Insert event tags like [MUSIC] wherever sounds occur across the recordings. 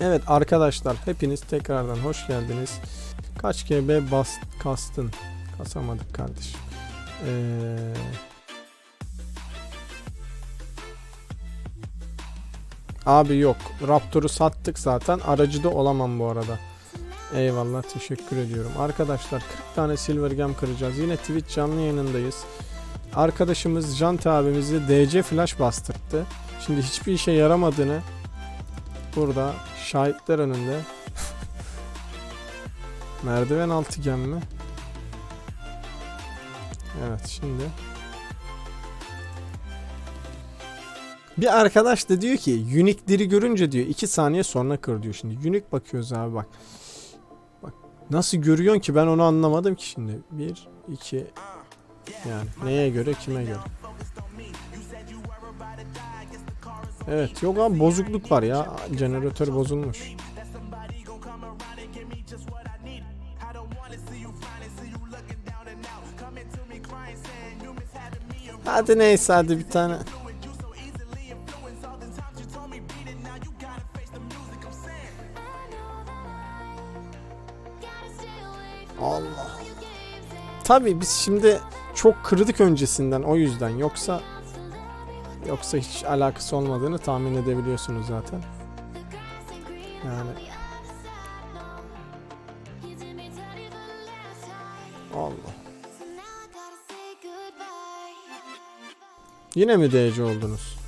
Evet arkadaşlar hepiniz tekrardan hoş geldiniz. Kaç GB bas kastın? Kasamadık kardeşim. Ee... Abi yok. Raptor'u sattık zaten. Aracı da olamam bu arada. Eyvallah teşekkür ediyorum. Arkadaşlar 40 tane silver gem kıracağız. Yine Twitch canlı yayınındayız. Arkadaşımız Jant abimizi DC flash bastırttı. Şimdi hiçbir işe yaramadığını burada şahitler önünde merdiven altı gem mi? Evet şimdi bir arkadaş da diyor ki Unique'leri görünce diyor 2 saniye sonra kır diyor şimdi. Unique bakıyoruz abi bak. Bak nasıl görüyorsun ki ben onu anlamadım ki şimdi. 1 2 yani neye göre kime göre? Evet yok abi bozukluk var ya. Jeneratör bozulmuş. Hadi neyse hadi bir tane. Allah. Tabii biz şimdi çok kırdık öncesinden o yüzden yoksa yoksa hiç alakası olmadığını tahmin edebiliyorsunuz zaten. Yani Allah. Yine mi DC oldunuz?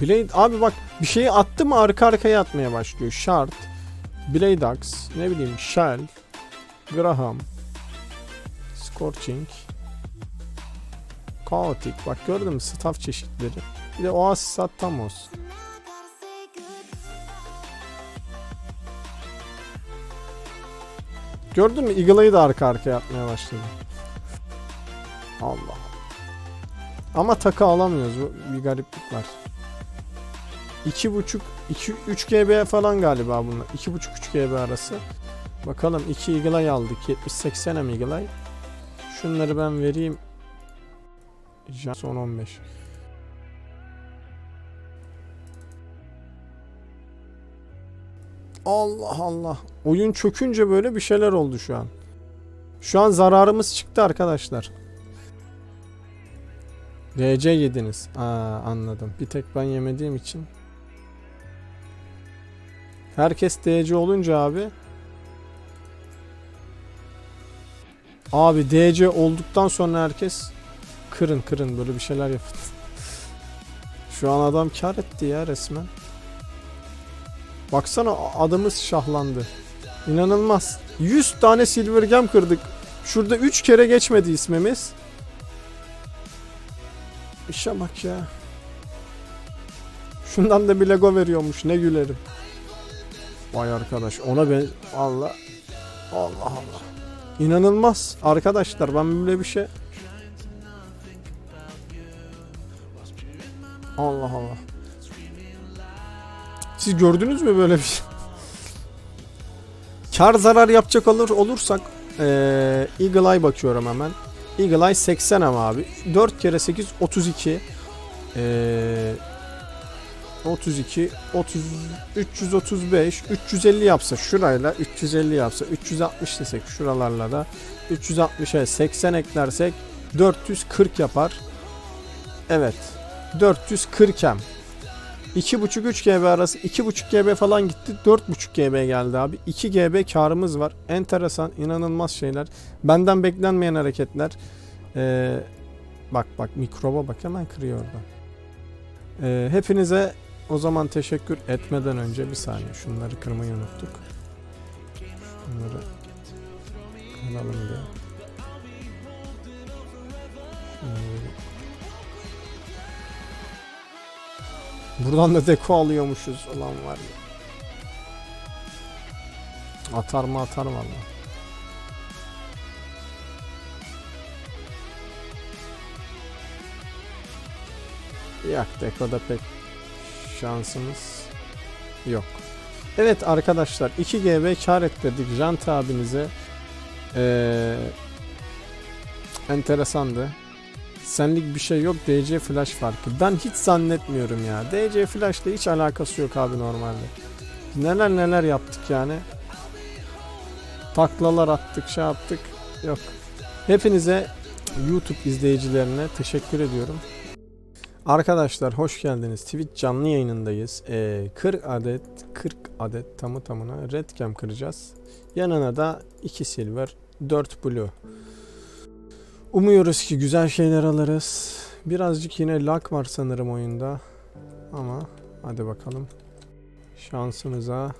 Blade abi bak bir şeyi attı mı arka arkaya atmaya başlıyor. Shard, Blade Axe, ne bileyim Shell, Graham, Scorching, Chaotic. Bak gördün mü staff çeşitleri. Bir de Oasis Atamos. Gördün mü Eagle'ayı da arka arkaya atmaya başladı. Allah. Ama takı alamıyoruz. Bu Bir gariplik var. 2.5 2 3 GB falan galiba bunlar. 2.5 3 GB arası. Bakalım 2 Eagle aldık. 70 80 mi Eagle Şunları ben vereyim. Son 15. Allah Allah. Oyun çökünce böyle bir şeyler oldu şu an. Şu an zararımız çıktı arkadaşlar. DC yediniz. Aa anladım. Bir tek ben yemediğim için. Herkes DC olunca abi. Abi DC olduktan sonra herkes kırın kırın böyle bir şeyler yapın. Şu an adam kar etti ya resmen. Baksana adamız şahlandı. İnanılmaz. 100 tane silver gem kırdık. Şurada 3 kere geçmedi ismimiz. İşe bak ya. Şundan da bir Lego veriyormuş. Ne gülerim. Vay arkadaş. Ona ben... Allah. Allah Allah. İnanılmaz. Arkadaşlar ben böyle bir şey... Allah Allah. Siz gördünüz mü böyle bir şey? Kar zarar yapacak olur olursak eee Eagle Eye bakıyorum hemen. Eagle Eye 80 ama abi. 4 kere 8 32. Eee 32 30 335 350 yapsa şurayla 350 yapsa 360 desek şuralarla da 360'a 80 eklersek 440 yapar. Evet. 440 hem. 2.5-3 GB arası 2.5 GB falan gitti 4.5 GB geldi abi. 2 GB karımız var. Enteresan inanılmaz şeyler. Benden beklenmeyen hareketler. Ee, bak bak mikroba bak hemen kırıyor orada. Ee, hepinize o zaman teşekkür etmeden önce bir saniye şunları kırmayı unuttuk. Şunları Buradan da deko alıyormuşuz. Ulan var ya. Atar mı atar valla. Yok dekoda pek şansımız yok. Evet arkadaşlar 2 GB kar ettirdik Jant abinize. Ee, enteresandı. Senlik bir şey yok DC Flash farkı. Ben hiç zannetmiyorum ya. DC Flash'la hiç alakası yok abi normalde. Neler neler yaptık yani. Taklalar attık, şey yaptık. Yok. Hepinize YouTube izleyicilerine teşekkür ediyorum. Arkadaşlar hoş geldiniz. Twitch canlı yayınındayız. Ee, 40 adet 40 adet tamı tamına red cam kıracağız. Yanına da 2 silver, 4 blue. Umuyoruz ki güzel şeyler alırız. Birazcık yine lag var sanırım oyunda. Ama hadi bakalım. Şansımıza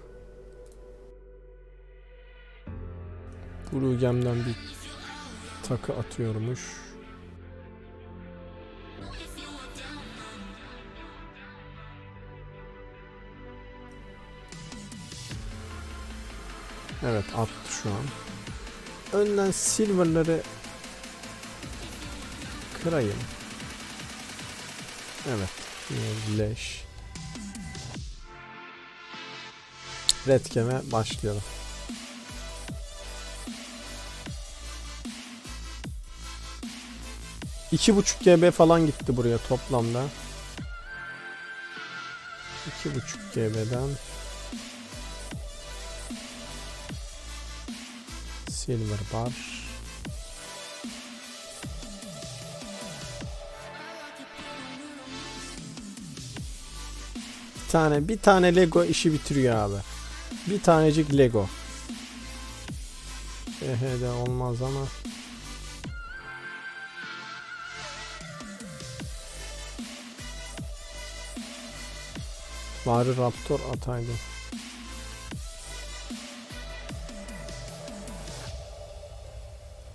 Blue Gem'den bir takı atıyormuş. Evet attı şu an. Önden silverları kırayım. Evet. Leş. Red Gem'e başlayalım. İki buçuk GB falan gitti buraya toplamda. İki buçuk GB'den Silver bar. Tane bir tane Lego işi bitiriyor abi. Bir tanecik Lego. Ehe de olmaz ama. Bari Raptor ataydı.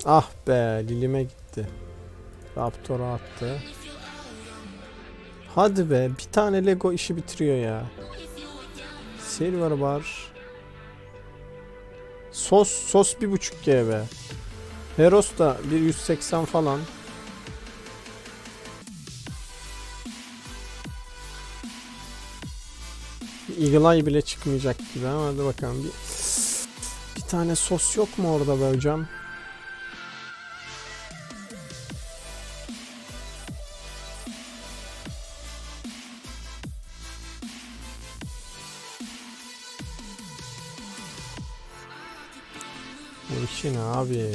Ah be Lilime gitti. Raptor'u attı. Hadi be bir tane Lego işi bitiriyor ya. Silver bar. Sos sos bir buçuk GB. Heros da bir 180 falan. Eagle bile çıkmayacak gibi ama hadi bakalım bir, bir tane sos yok mu orada be hocam? Abi?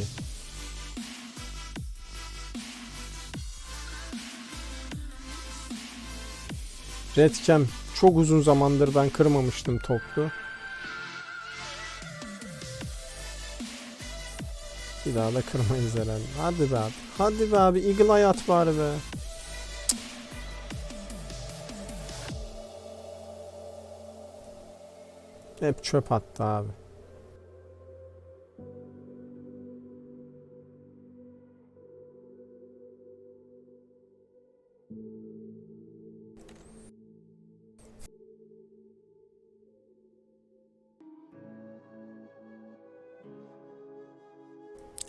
Redcam çok uzun zamandır ben kırmamıştım toplu. Bir daha da kırmayız herhalde. Hadi be abi. Hadi be abi. Eagle Eye at bari be. Hep çöp attı abi.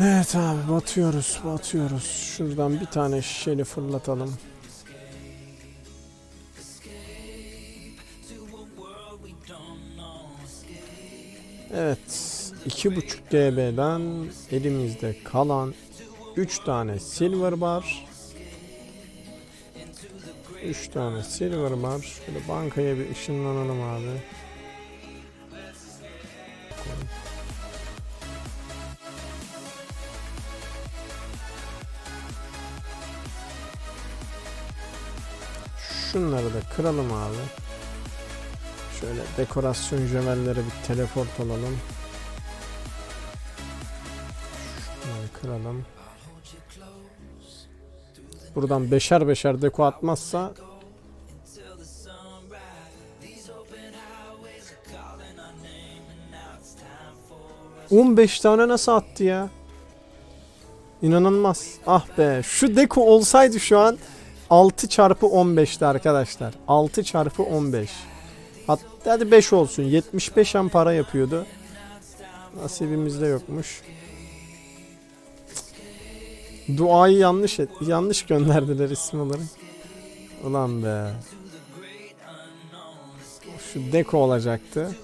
Evet abi batıyoruz batıyoruz. Şuradan bir tane şişeli fırlatalım. Evet. 2.5 GB'den elimizde kalan 3 tane silver bar. 3 tane silver bar. Şöyle bankaya bir ışınlanalım abi. Şunları da kıralım abi. Şöyle dekorasyon jömelleri bir teleport alalım. Şunları kıralım. Buradan beşer beşer deko atmazsa us. 15 tane nasıl attı ya? İnanılmaz. Ah be şu deko olsaydı şu an 6 çarpı 15'ti arkadaşlar. 6 çarpı 15. Hatta hadi 5 olsun. 75 hem para yapıyordu. Nasibimizde yokmuş. Duayı yanlış et, yanlış gönderdiler isim olarak. Ulan be. Şu deko olacaktı.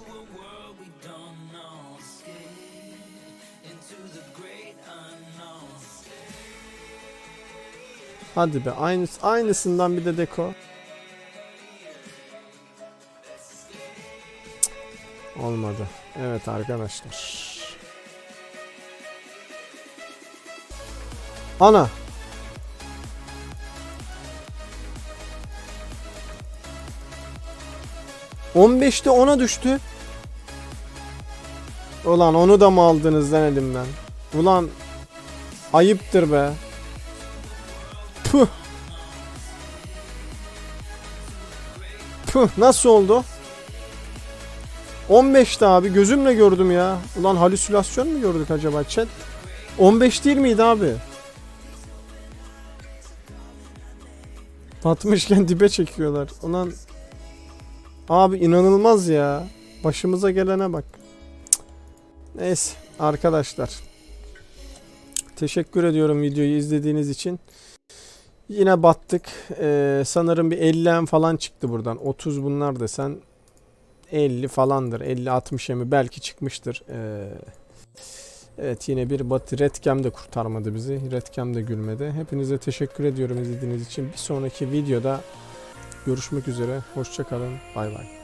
Hadi be aynı, aynısından bir de deko. Olmadı. Evet arkadaşlar. Ana. On beşte ona düştü. Ulan onu da mı aldınız lan elimden? Ulan ayıptır be. Puh [LAUGHS] nasıl oldu? 15'ti abi gözümle gördüm ya. Ulan halüsinasyon mu gördük acaba chat? 15 değil miydi abi? Batmışken dibe çekiyorlar. Ulan abi inanılmaz ya. Başımıza gelene bak. Neyse arkadaşlar. Teşekkür ediyorum videoyu izlediğiniz için. Yine battık. Ee, sanırım bir 50 falan çıktı buradan. 30 bunlar desen 50 falandır. 50-60 mi belki çıkmıştır. Ee, evet yine bir batı. Redcam de kurtarmadı bizi. Redcam de gülmedi. Hepinize teşekkür ediyorum izlediğiniz için. Bir sonraki videoda görüşmek üzere. Hoşçakalın. Bay bay.